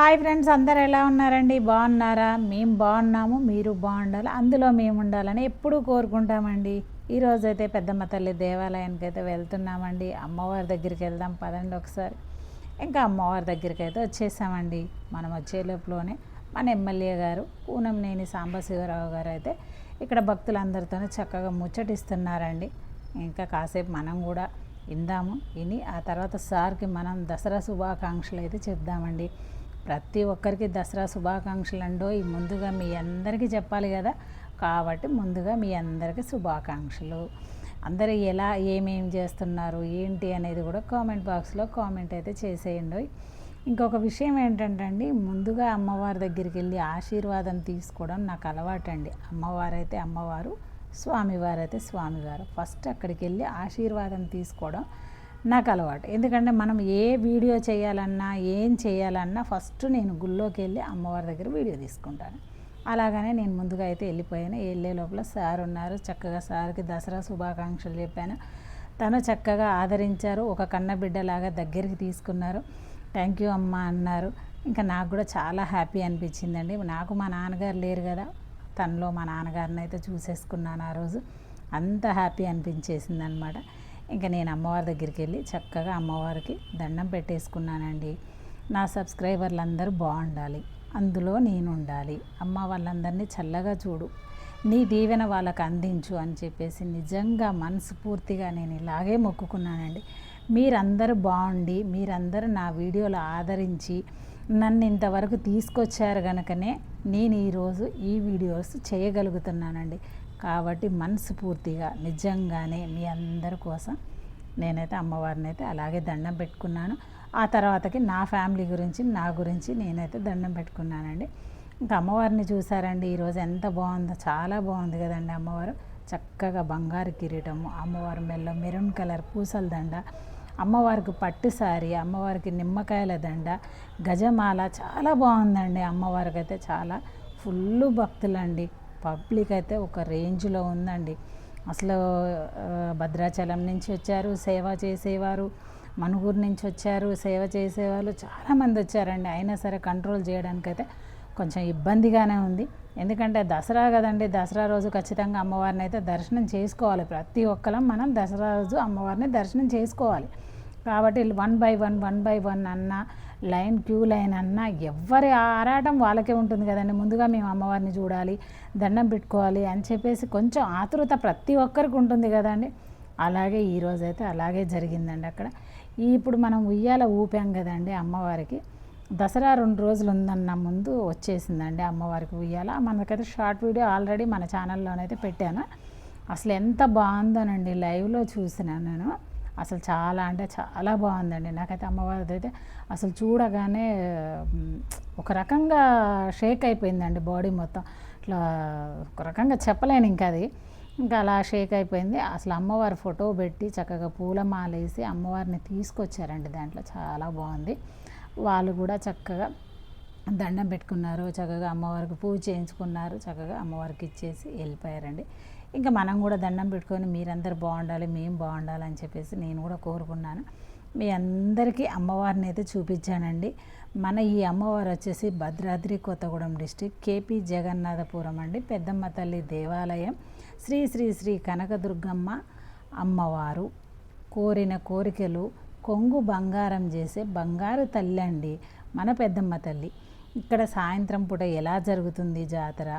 Hi friends అందరు ఎలా ఉన్నారండి? బాగున్నారా? మేము బాగున్నాము మీరు బాగుండాలి? అందులో మేము ఉండాలని ఎప్పుడూ కోరుకుంటామండి. ఈరోజు అయితే పెద్దమ్మ తల్లి దేవాలయానికి అయితే వెళ్తున్నామండి. అమ్మవారి దగ్గరికి వెళ్దాం పదండి ఒకసారి. ఇంకా అమ్మవారి దగ్గరికి అయితే వచ్చేసామండి. మనం వచ్చే లోపలనే మన ఎమ్మెల్యే గారు కూనంనేని సాంబశివరావు గారు అయితే ఇక్కడ భక్తులందరితోనే చక్కగా ముచ్చటిస్తున్నారండి. ఇంకా కాసేపు మనం కూడా ఇందాము విని ఆ తర్వాత సార్కి మనం దసరా శుభాకాంక్షలు అయితే చెప్దామండి. ప్రతి ఒక్కరికి దసరా శుభాకాంక్షలు అండో. ముందుగా మీ అందరికీ చెప్పాలి కదా. కాబట్టి ముందుగా మీ అందరికీ శుభాకాంక్షలు. అందరూ ఎలా ఏమేమి చేస్తున్నారు ఏంటి అనేది కూడా కామెంట్ బాక్స్లో కామెంట్ అయితే చేసేయండి. ఇంకొక విషయం ఏంటంటే అండి ముందుగా అమ్మవారి దగ్గరికి వెళ్ళి ఆశీర్వాదం తీసుకోవడం నాకు అలవాటండి. అమ్మవారైతే అమ్మవారు స్వామివారైతే స్వామివారు. ఫస్ట్ అక్కడికి వెళ్ళి ఆశీర్వాదం తీసుకోవడం నాకు అలవాటు ఎందుకంటే మనం ఏ వీడియో చేయాలన్నా ఏం చేయాలన్నా ఫస్ట్ నేను గుళ్ళోకి వెళ్ళి అమ్మవారి దగ్గర వీడియో తీసుకుంటాను. అలాగనే నేను ముందుగా అయితే వెళ్ళిపోయాను. వెళ్ళే లోపల సార్ ఉన్నారు. చక్కగా సార్కి దసరా శుభాకాంక్షలు చెప్పాను. తను చక్కగా ఆదరించారు. ఒక కన్న బిడ్డలాగా దగ్గరికి తీసుకున్నారు. థ్యాంక్ యూ అమ్మ అన్నారు. ఇంకా నాకు కూడా చాలా హ్యాపీ అనిపించిందండి. నాకు మా నాన్నగారు లేరు కదా. తనలో మా నాన్నగారిని అయితే చూసేసుకున్నాను ఆ రోజు. అంత హ్యాపీ అనిపించేసింది అనమాట ఇంకా నేను అమ్మవారి దగ్గరికి వెళ్ళి చక్కగా అమ్మవారికి దండం పెట్టేసుకున్నానండి. నా సబ్స్క్రైబర్లు అందరూ బాగుండాలి. అందులో నేను ఉండాలి అమ్మ వాళ్ళందరినీ చల్లగా చూడు. నీ దీవెన వాళ్ళకు అందించు అని చెప్పేసి నిజంగా మనస్ఫూర్తిగా నేను ఇలాగే మొక్కుకున్నానండి. మీరందరూ బాగుండి మీరందరూ నా వీడియోలు ఆదరించి నన్ను ఇంతవరకు తీసుకొచ్చారు కనుకనే నేను ఈరోజు ఈ వీడియోస్ చేయగలుగుతున్నానండి. కాబట్టి మనస్ఫూర్తిగా నిజంగానే మీ అందరి కోసం నేనైతే అమ్మవారిని అయితే అలాగే దండం పెట్టుకున్నాను. ఆ తర్వాతకి నా ఫ్యామిలీ గురించి నా గురించి నేనైతే దండం పెట్టుకున్నానండి. ఇంకా అమ్మవారిని చూసారండి ఈరోజు ఎంత బాగుందో చాలా బాగుంది కదండి అమ్మవారు. చక్కగా బంగారు కిరీటము అమ్మవారి మెల్ల మెరూన్ కలర్ పూసల దండ అమ్మవారికి పట్టు సారీ అమ్మవారికి నిమ్మకాయల దండ గజమాల చాలా బాగుందండి అమ్మవారికి అయితే చాలా. ఫుల్ భక్తులండి. పబ్లిక్ అయితే ఒక రేంజ్లో ఉందండి. అసలు భద్రాచలం నుంచి వచ్చారు సేవ చేసేవారు మనుగురు నుంచి వచ్చారు సేవ చేసేవాళ్ళు చాలామంది వచ్చారండి. అయినా సరే కంట్రోల్ చేయడానికైతే కొంచెం ఇబ్బందిగానే ఉంది. ఎందుకంటే దసరా కదండి దసరా రోజు ఖచ్చితంగా అమ్మవారిని అయితే దర్శనం చేసుకోవాలి. ప్రతి ఒక్కరం మనం దసరా రోజు అమ్మవారిని దర్శనం చేసుకోవాలి. కాబట్టి one by one one by one అన్న లైన్ క్యూ లైన్ అన్నా ఎవరి ఆరాటం వాళ్ళకే ఉంటుంది కదండి. ముందుగా మేము అమ్మవారిని చూడాలి దండం పెట్టుకోవాలి అని చెప్పేసి కొంచెం ఆతృత ప్రతి ఒక్కరికి ఉంటుంది కదండి. అలాగే ఈరోజు అయితే అలాగే జరిగిందండి అక్కడ. ఇప్పుడు మనం ఉయ్యాల ఊపాం కదండి అమ్మవారికి. దసరా రెండు రోజులు ఉందన్న ముందు వచ్చేసిందండి అమ్మవారికి ఉయ్యాల. మనకైతే షార్ట్ వీడియో ఆల్రెడీ మన ఛానల్లోనైతే పెట్టాను. అసలు ఎంత బాగుందోనండి లైవ్లో చూసినా నేను. అసలు చాలా అంటే చాలా బాగుందండి. నాకైతే అమ్మవారిది అయితే అసలు చూడగానే ఒక రకంగా షేక్ అయిపోయిందండి బాడీ మొత్తం. ఇట్లా ఒక రకంగా చెప్పలేను ఇంకా అది. ఇంకా అలా షేక్ అయిపోయింది. అసలు అమ్మవారి ఫోటో పెట్టి చక్కగా పూలమాల వేసి అమ్మవారిని తీసుకొచ్చారండి దాంట్లో. చాలా బాగుంది. వాళ్ళు కూడా చక్కగా దండం పెట్టుకున్నారు. చక్కగా అమ్మవారికి పూజ చేయించుకున్నారు. చక్కగా అమ్మవారికి ఇచ్చేసి వెళ్ళిపోయారండి. ఇంకా మనం కూడా దండం పెట్టుకొని మీరందరూ బాగుండాలి మేము బాగుండాలి అని చెప్పేసి నేను కూడా కోరుకున్నాను. మీ అందరికీ అమ్మవారిని అయితే చూపించానండి. మన ఈ అమ్మవారు వచ్చేసి Bhadradri Kothagudem district K P Jagannathapuram అండి. పెద్దమ్మ తల్లి దేవాలయం. శ్రీ శ్రీ శ్రీ కనకదుర్గమ్మ అమ్మవారు కోరిన కోరికలు కొంగు బంగారం చేసే బంగారు తల్లి అండి మన పెద్దమ్మ తల్లి. ఇక్కడ సాయంత్రం పూట ఎలా జరుగుతుంది జాతర?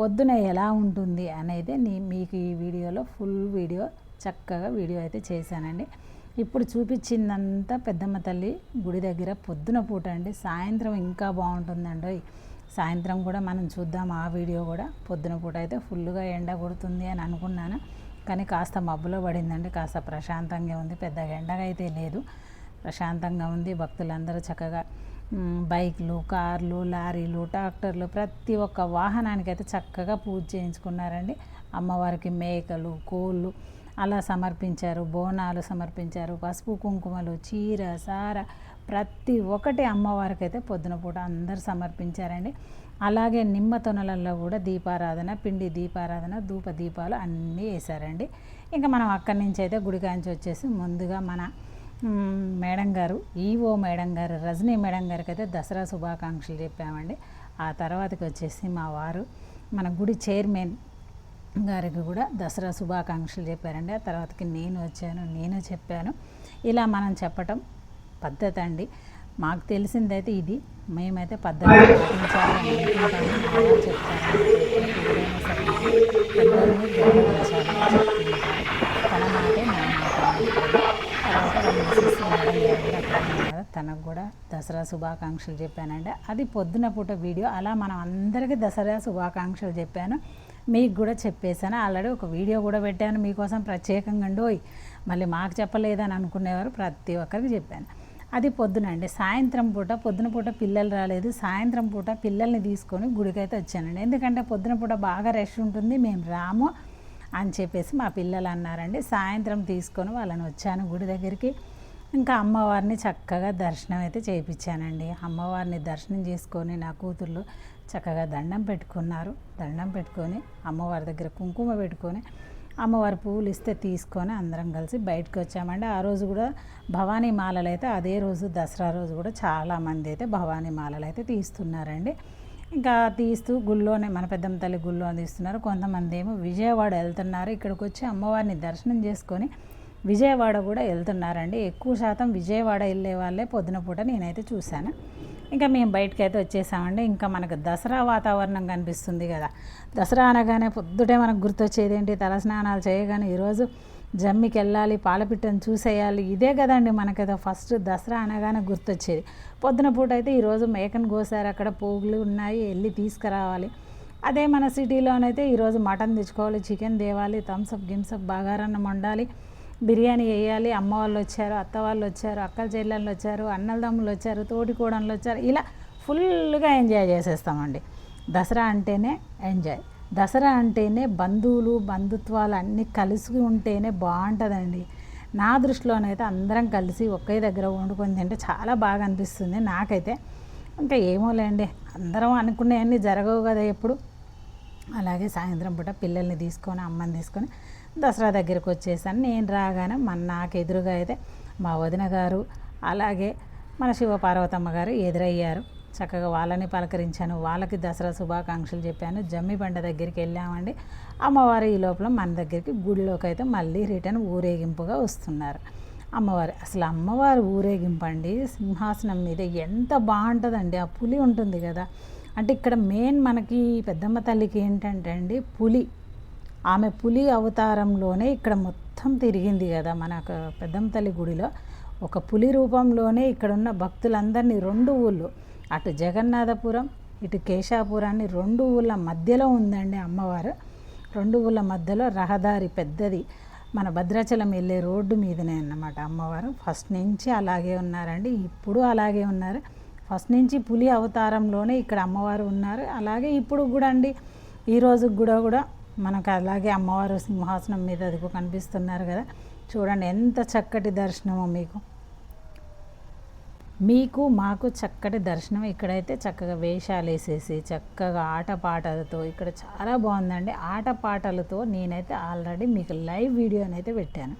పొద్దున ఎలా ఉంటుంది అనేది నీ మీకు ఈ వీడియోలో ఫుల్ వీడియో చక్కగా వీడియో అయితే చేశానండి. ఇప్పుడు చూపించిందంతా పెద్దమ్మ తల్లి గుడి దగ్గర పొద్దున పూట అండి. సాయంత్రం ఇంకా బాగుంటుందండి సాయంత్రం కూడా మనం చూద్దాం ఆ వీడియో కూడా. పొద్దున పూట అయితే ఫుల్గా ఎండ కొడుతుంది అని అనుకున్నాను. కానీ కాస్త మబ్బులో పడిందండి. కాస్త ప్రశాంతంగా ఉంది. పెద్దగా ఎండగా అయితే లేదు. ప్రశాంతంగా ఉంది. భక్తులందరూ చక్కగా బైక్లు కార్లు లారీలు ట్రాక్టర్లు ప్రతి ఒక్క వాహనానికైతే చక్కగా పూజ చేయించుకున్నారండి. అమ్మవారికి మేకలు కోళ్ళు అలా సమర్పించారు బోనాలు సమర్పించారు పసుపు కుంకుమలు చీర సార ప్రతి ఒక్కటి అమ్మవారికి అయితే పొద్దున పూట అందరు సమర్పించారండి. అలాగే నిమ్మ తొనలలో కూడా దీపారాధన పిండి దీపారాధన ధూప దీపాలు అన్నీ వేశారండి. ఇంకా మనం అక్కడి నుంచి అయితే గుడికాంచి వచ్చేసి ముందుగా మన మేడం గారు ఈఓ మేడం గారు రజనీ మేడం గారికి అయితే దసరా శుభాకాంక్షలు చెప్పామండి. ఆ తర్వాతకి వచ్చేసి మా వారు మన గుడి చైర్మన్ గారికి కూడా దసరా శుభాకాంక్షలు చెప్పారండి. ఆ తర్వాతకి నేను వచ్చాను నేను చెప్పాను. ఇలా మనం చెప్పటం పద్ధతి అండి. మాకు తెలిసిందైతే ఇది. మేమైతే పద్ధతి పాటించాలి కదా తనకు కూడా దసరా శుభాకాంక్షలు చెప్పానండి. అది పొద్దున పూట వీడియో. అలా మనం అందరికీ దసరా శుభాకాంక్షలు చెప్పాను. మీకు కూడా చెప్పేశాను. ఆల్రెడీ ఒక వీడియో కూడా పెట్టాను మీకోసం ప్రత్యేకంగా అండి. మళ్ళీ మాకు చెప్పలేదని అనుకునేవారు ప్రతి ఒక్కరికి చెప్పాను. అది పొద్దునండి సాయంత్రం పూట పొద్దున పూట పిల్లలు రాలేదు. సాయంత్రం పూట పిల్లల్ని తీసుకొని గుడికైతే వచ్చానండి. ఎందుకంటే పొద్దున పూట బాగా రష్ ఉంటుంది. మేము రాము అని చెప్పేసి మా పిల్లలు అన్నారండి. సాయంత్రం తీసుకొని వాళ్ళని వచ్చాను గుడి దగ్గరికి. ఇంకా అమ్మవారిని చక్కగా దర్శనం అయితే చేయించానండి. అమ్మవారిని దర్శనం చేసుకొని నా కూతుర్లు చక్కగా దండం పెట్టుకున్నారు. దండం పెట్టుకొని అమ్మవారి దగ్గర కుంకుమ పెట్టుకొని అమ్మవారి పువ్వులు ఇస్తే తీసుకొని అందరం కలిసి బయటకు వచ్చామండి. ఆ రోజు కూడా భవానీ మాలలు అయితే అదే రోజు దసరా రోజు కూడా చాలామంది అయితే భవానీ మాలలు అయితే తీస్తున్నారండి. ఇంకా తీస్తూ గుళ్ళోనే మన పెద్దమ్మ తల్లి గుళ్ళో తీస్తున్నారు కొంతమంది ఏమో విజయవాడ వెళ్తున్నారు. ఇక్కడికి వచ్చి అమ్మవారిని దర్శనం చేసుకొని విజయవాడ కూడా వెళ్తున్నారండి. ఎక్కువ శాతం విజయవాడ వెళ్ళే వాళ్ళే పొద్దున పూట నేనైతే చూశాను. ఇంకా మేము బయటకు అయితే వచ్చేసామండి. ఇంకా మనకు దసరా వాతావరణం కనిపిస్తుంది కదా. దసరా అనగానే పొద్దుటే మనకు గుర్తొచ్చేది ఏంటి? తలస్నానాలు చేయగానే ఈరోజు జమ్మికి వెళ్ళాలి పాలపిట్టను చూసేయాలి. ఇదే కదండి మనకైతే ఫస్ట్ దసరా అనగానే గుర్తొచ్చేది. పొద్దున పూట అయితే ఈరోజు మేకను కోసారు. అక్కడ పోగులు ఉన్నాయి. వెళ్ళి తీసుకురావాలి. అదే మన సిటీలోనైతే ఈరోజు మటన్ తెచ్చుకోవాలి చికెన్ తేవాలి థమ్స్అప్ గిమ్సప్ బాగారన్నం వండాలి. బిర్యానీ వేయాలి అమ్మ వాళ్ళు వచ్చారు అత్త వాళ్ళు వచ్చారు అక్కల చెల్లెళ్ళు వచ్చారు అన్నలదమ్ములు వచ్చారు తోటి కోడళ్ళు వచ్చారు ఇలా ఫుల్గా ఎంజాయ్ చేసేస్తామండి. దసరా అంటేనే ఎంజాయ్. దసరా అంటేనే బంధువులు బంధుత్వాలు అన్నీ కలిసి ఉంటేనే బాగుంటుందండి. నా దృష్టిలోనైతే అందరం కలిసి ఒకే దగ్గర వండుకొని తింటే చాలా బాగా అనిపిస్తుంది నాకైతే. ఇంకా ఏమోలేండి అందరం అనుకునేవన్నీ జరగవు కదా ఎప్పుడు. అలాగే సాయంత్రం పూట పిల్లల్ని తీసుకొని అమ్మని తీసుకొని దసరా దగ్గరికి వచ్చేసాను. నేను రాగానే మన నాకు ఎదురుగా అయితే మా వదిన గారు అలాగే మన శివపార్వతమ్మ గారు ఎదురయ్యారు. చక్కగా వాళ్ళని పలకరించాను. వాళ్ళకి దసరా శుభాకాంక్షలు చెప్పాను. జమ్మి బండ దగ్గరికి వెళ్ళామండి. అమ్మవారు ఈ లోపల మన దగ్గరికి గుడిలోకి అయితే మళ్ళీ రిటర్న్ ఊరేగింపుగా వస్తున్నారు. అమ్మవారు అసలు అమ్మవారు ఊరేగింపు అండి. సింహాసనం మీద ఎంత బాగుంటుందండి. ఆ పులి ఉంటుంది కదా. అంటే ఇక్కడ మెయిన్ మనకి పెద్దమ్మ తల్లికి ఏంటంటే అండి పులి. ఆమె పులి అవతారంలోనే ఇక్కడ మొత్తం తిరిగింది కదా మన క- పెద్దమ్మ తల్లి గుడిలో. ఒక పులి రూపంలోనే ఇక్కడున్న భక్తులందరినీ రెండు ఊళ్ళు అటు జగన్నాథపురం ఇటు కేశాపురాన్ని రెండు ఊళ్ళ మధ్యలో ఉందండి అమ్మవారు. రెండు ఊళ్ళ మధ్యలో రహదారి పెద్దది. మన భద్రాచలం వెళ్ళే రోడ్డు మీదనే అన్నమాట అమ్మవారు. ఫస్ట్ నుంచి అలాగే ఉన్నారండి ఇప్పుడు అలాగే ఉన్నారు. ఫస్ట్ నుంచి పులి అవతారంలోనే ఇక్కడ అమ్మవారు ఉన్నారు. అలాగే ఇప్పుడు కూడా అండి ఈరోజు కూడా కూడా మనకు అలాగే అమ్మవారు సింహాసనం మీద అదిగో కనిపిస్తున్నారు కదా. చూడండి ఎంత చక్కటి దర్శనమో మీకు. మీకు మాకు చక్కటి దర్శనం ఇక్కడైతే చక్కగా వేషాలు వేసేసి చక్కగా ఆటపాటలతో ఇక్కడ చాలా బాగుందండి. ఆటపాటలతో నేనైతే ఆల్రెడీ మీకు లైవ్ వీడియోనైతే పెట్టాను.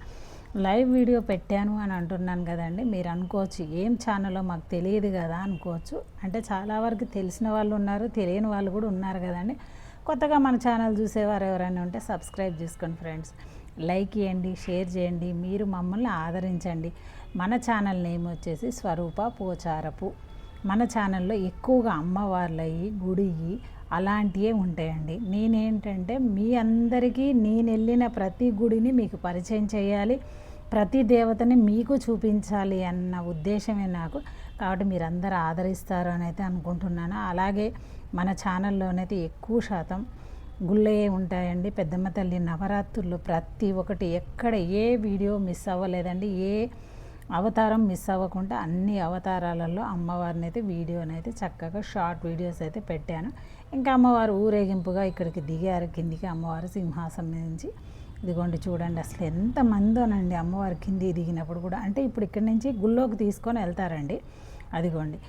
లైవ్ వీడియో పెట్టాను అని అంటున్నాను కదండి. మీరు అనుకోవచ్చు ఏం ఛానల్లో మాకు తెలియదు కదా అనుకోవచ్చు. అంటే చాలా వరకు తెలిసిన వాళ్ళు ఉన్నారు తెలియని వాళ్ళు కూడా ఉన్నారు కదండి. కొత్తగా మన ఛానల్ చూసేవారు ఎవరైనా ఉంటే సబ్స్క్రైబ్ చేసుకోండి ఫ్రెండ్స్. లైక్ చేయండి షేర్ చేయండి మీరు మమ్మల్ని ఆదరించండి. మన ఛానల్ నేమ్ వచ్చేసి స్వరూప పోచారపు. మన ఛానల్లో ఎక్కువగా అమ్మవార్లవి గుడియి అలాంటివే ఉంటాయండి. నేనేంటంటే మీ అందరికీ నేను వెళ్ళిన ప్రతి గుడిని మీకు పరిచయం చేయాలి. ప్రతి దేవతని మీకు చూపించాలి అన్న ఉద్దేశమే నాకు. కాబట్టి మీరందరు ఆదరిస్తారు అని అయితే అనుకుంటున్నాను. అలాగే మన ఛానల్లోనైతే ఎక్కువ శాతం గుళ్ళే ఉంటాయండి. పెద్దమ్మ తల్లి నవరాత్రులు ప్రతి ఒక్కటి ఎక్కడ ఏ వీడియో మిస్ అవ్వలేదండి. ఏ అవతారం మిస్ అవ్వకుండా అన్ని అవతారాలలో అమ్మవారిని అయితే వీడియోని అయితే చక్కగా షార్ట్ వీడియోస్ అయితే పెట్టాను. ఇంకా అమ్మవారు ఊరేగింపుగా ఇక్కడికి దిగారు. కిందికి అమ్మవారు సింహాసనం నుంచి ఇదిగోండి చూడండి అసలు ఎంత మందోనండి అమ్మవారి కింది దిగినప్పుడు కూడా. అంటే ఇప్పుడు ఇక్కడి నుంచి గుళ్ళోకి తీసుకొని వెళ్తారండి. అదిగోండి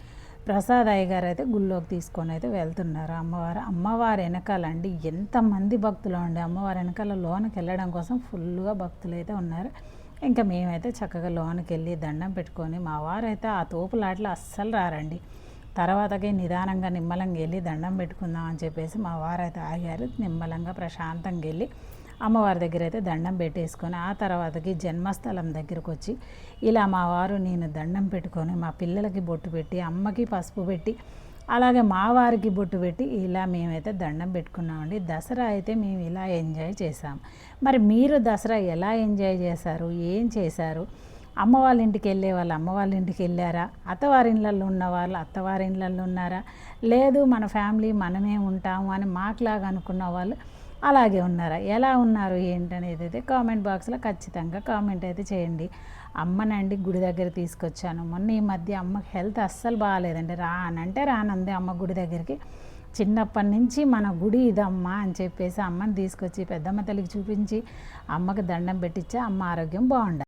ప్రసాద్ అయ్య గారు అయితే గుళ్ళోకి తీసుకొని అయితే వెళ్తున్నారు. అమ్మవారు అమ్మవారి వెనకాలండి ఎంతమంది భక్తులు అండి. అమ్మవారి వెనకాల లోనకి వెళ్ళడం కోసం ఫుల్గా భక్తులు అయితే ఉన్నారు. ఇంకా మేమైతే చక్కగా లోనకి వెళ్ళి దండం పెట్టుకొని మా వారైతే ఆ తోపులాట్లు అస్సలు రారండి. తర్వాతకి నిదానంగా నిమ్మలంగా వెళ్ళి దండం పెట్టుకుందాం అని చెప్పేసి మా వారైతే ఆగారు. నిమ్మలంగా ప్రశాంతంగా వెళ్ళి అమ్మవారి దగ్గర అయితే దండం పెట్టేసుకొని ఆ తర్వాతకి జన్మస్థలం దగ్గరకు వచ్చి ఇలా మా వారు నేను దండం పెట్టుకొని మా పిల్లలకి బొట్టు పెట్టి అమ్మకి పసుపు పెట్టి అలాగే మా వారికి బొట్టు పెట్టి ఇలా మేమైతే దండం పెట్టుకున్నామండి. దసరా అయితే మేము ఇలా ఎంజాయ్ చేసాం మరి మీరు దసరా ఎలా ఎంజాయ్ చేశారు? ఏం చేశారు? అమ్మ వాళ్ళ ఇంటికి వెళ్ళే వాళ్ళు అమ్మ వాళ్ళ ఇంటికి వెళ్ళారా? అత్తవారి ఇళ్ళల్లో ఉన్న వాళ్ళు అత్తవారి ఇళ్ళల్లో ఉన్నారా? లేదు మన ఫ్యామిలీ మనమే ఉంటాము అని మాకులాగా అనుకున్న వాళ్ళు అలాగే ఉన్నారా? ఎలా ఉన్నారు? ఏంటనేది అయితే కామెంట్ బాక్స్లో ఖచ్చితంగా కామెంట్ అయితే చేయండి. అమ్మనండి గుడి దగ్గర తీసుకొచ్చాను. మొన్న ఈ మధ్య అమ్మకి హెల్త్ అస్సలు బాగాలేదండి. రానంటే రానంది అమ్మ గుడి దగ్గరికి. చిన్నప్పటి నుంచి మన గుడి ఇదమ్మా అని చెప్పేసి అమ్మని తీసుకొచ్చి పెద్దమ్మ తల్లికి చూపించి అమ్మకి దండం పెట్టించి అమ్మ ఆరోగ్యం బాగుండాలి